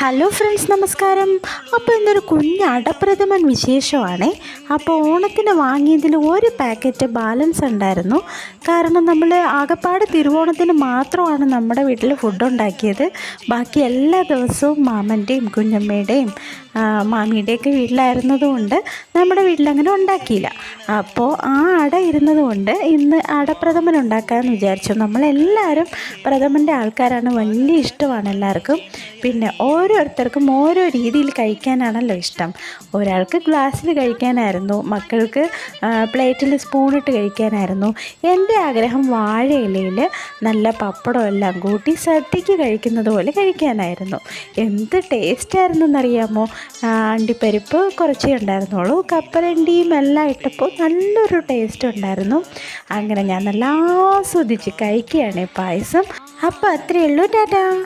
Hello friends നമസ്കാരം. അപ്പോൾ ഇന്നൊരു കുഞ്ഞ് അടപ്രഥമൻ വിശേഷമാണേ. അപ്പോൾ ഓണത്തിന് വാങ്ങിയതിൽ ഒരു പാക്കറ്റ് ബാലൻസ് ഉണ്ടായിരുന്നു. കാരണം നമ്മൾ ആകപ്പാട് തിരുവോണത്തിന് മാത്രമാണ് നമ്മുടെ വീട്ടിൽ ഫുഡ് ഉണ്ടാക്കിയത്. ബാക്കി എല്ലാ ദിവസവും മാമന്റെയും കുഞ്ഞമ്മയുടെയും മാമിയുടെയൊക്കെ വീട്ടിലായിരുന്നതുകൊണ്ട് നമ്മുടെ വീട്ടിലങ്ങനെ ഉണ്ടാക്കിയില്ല. അപ്പോൾ ആ അട ഇരുന്നത് കൊണ്ട് ഇന്ന് അടപ്രഥമൻ ഉണ്ടാക്കാമെന്ന് വിചാരിച്ചു. നമ്മളെല്ലാവരും പ്രഥമന്റെ ആൾക്കാരാണ് വലിയ ഇഷ്ടമാണ് എല്ലാവർക്കും. പിന്നെ ഓരോരുത്തർക്കും ഓരോ രീതിയിൽ കഴിക്കാനാണല്ലോ ഇഷ്ടം. ഒരാൾക്ക് ഗ്ലാസ്സിൽ കഴിക്കാനായിരുന്നു മക്കൾക്ക് പ്ലേറ്റിൽ സ്പൂണിട്ട് കഴിക്കാനായിരുന്നു. എന്റെ ആഗ്രഹം വാഴയിലയിൽ നല്ല പപ്പടം എല്ലാം കൂട്ടി സദ്യക്ക് കഴിക്കുന്നത് പോലെ കഴിക്കാനായിരുന്നു. എന്ത് ടേസ്റ്റായിരുന്നു എന്നറിയാമോ അണ്ടിപ്പരിപ്പ് കുറച്ചേ ഉണ്ടായിരുന്നുള്ളൂ. കപ്പലണ്ടിയും എല്ലാം ഇട്ടപ്പോൾ നല്ലൊരു ടേസ്റ്റ് ഉണ്ടായിരുന്നു. അങ്ങനെ ഞാൻ നല്ല ആസ്വദിച്ച് കഴിക്കുകയാണ് പായസം. അപ്പോൾ അത്രയേ ഉള്ളൂ. ടാറ്റാ.